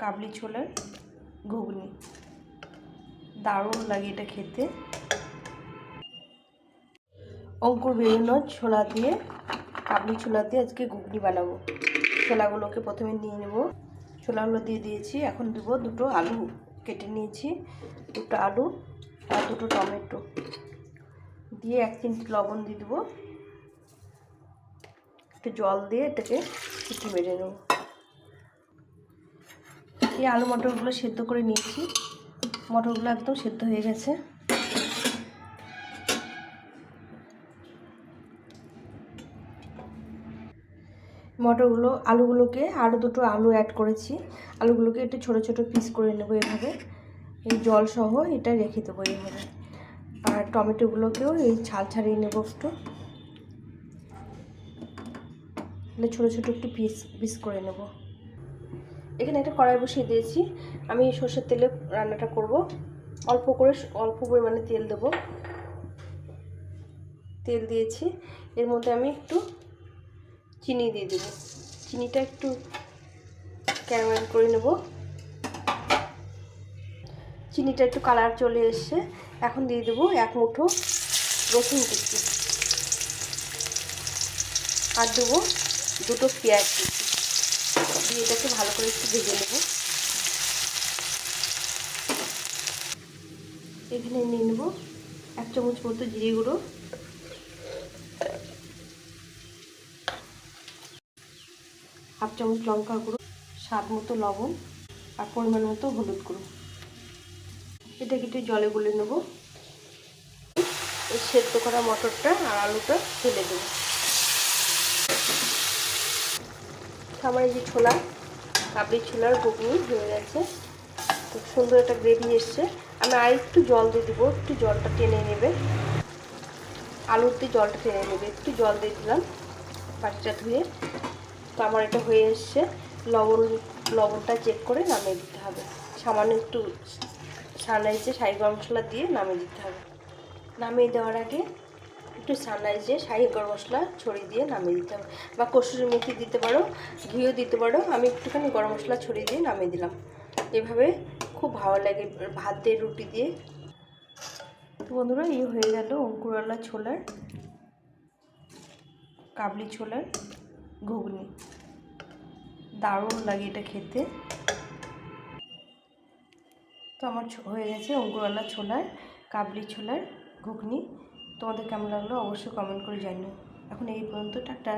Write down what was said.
কাবলি ছোলার ঘুগনি। দারুণ লাগে এটা খেতে। অঙ্কুর বেরোনো ছোলা দিয়ে, কাবলি ছোলা দিয়ে আজকে ঘুগনি বানাবো। ছোলাগুলোকে প্রথমে নিয়ে নেব। ছোলাগুলো দিয়ে দিয়েছি, এখন দেবো, দুটো আলু কেটে নিয়েছি। দুটো আলু আর দুটো টমেটো। দিয়ে এক চিমটি লবণ দিয়ে দেবো। একটু জল দিয়ে এটাকে সিটি মেরে নেব। এই আলু মটরগুলো সেদ্ধ করে নিয়েছি। মটরগুলো একদম সেদ্ধ হয়ে গেছে। মটরগুলো, আলুগুলোকে আরও দুটো আলু অ্যাড করেছি। আলুগুলোকে একটু ছোট ছোট পিস করে নেব এভাবে। এই জল সহ এটা রেখে দেবো এইভাবে আর টমেটোগুলোকেও এই ছাল ছাড়িয়ে নেব একটু। মানে ছোটো ছোটো একটু পিস পিস করে নেব। এখানে একটা কড়াই বসিয়ে দিয়েছি। আমি সর্ষের তেলে রান্নাটা করব। অল্প করে অল্প পরিমাণে তেল দেবো। তেল দিয়েছি। এর মধ্যে আমি একটু চিনি দিয়ে দেবো। চিনিটা একটু ক্যারামেল করে নেব। চিনিটা একটু কালার চলে এসছে। এখন দিয়ে দেবো এক মুঠো রসুন কুচি। আর দেবো দুটো পেঁয়াজ কুচি। দিয়ে এটাকে ভালো করে একটু ভেজে নেব। এখানে নিয়ে নেব এক চামচ মতো জিরে গুঁড়ো। হাফ চামচ লঙ্কা গুঁড়ো, স্বাদ মতো লবণ আর পরিমাণ মতো হলুদ গুঁড়ো। এটাকে একটু জলে গুলে নেব। সেদ্ধ করা মটরটা আর আলুটা ফেলে দেবো। আমার এই যে ছোলা, কাবলি ছোলার ঘুগনি হয়ে গেছে। খুব সুন্দর একটা গ্রেভি এসছে। আমি আর একটু জল দিয়ে দেবো, একটু জলটা টেনে নেবে। আলুর দিয়ে জলটা টেনে নেবে, একটু জল দিয়ে দিলাম বাটিটা ধুয়ে। তো আমার এটা হয়ে এসছে। লবণ, লবণটা চেক করে নামিয়ে দিতে হবে। সামান্য একটু সানরাইজে শাহি গরম মশলা দিয়ে নামিয়ে দিতে হবে। নামিয়ে দেওয়ার আগে একটু সানরাইজে শাহি গরম মশলা ছড়িয়ে দিয়ে নামিয়ে দিতে হবে। বা কসুরি মেথি দিতে পারো, ঘিও দিতে পারো, আমি একটুখানি গরম মশলা ছড়িয়ে দিয়ে নামিয়ে দিলাম। এভাবে খুব ভালো লাগে ভাত দিয়ে, রুটি দিয়ে। তো বন্ধুরা, এই হয়ে গেল অঙ্কুরওয়ালা ছোলার, কাবলি ছোলার ঘুগনি। দারুণ লাগে এটা খেতে। তো আমার হয়ে গেছে অঙ্কুরওয়ালা ছোলার, কাবলি ছোলার ঘুগনি। তোমাদের কেমন লাগল অবশ্যই কমেন্ট করে জানিও। এখন এই পর্যন্ত টাটা।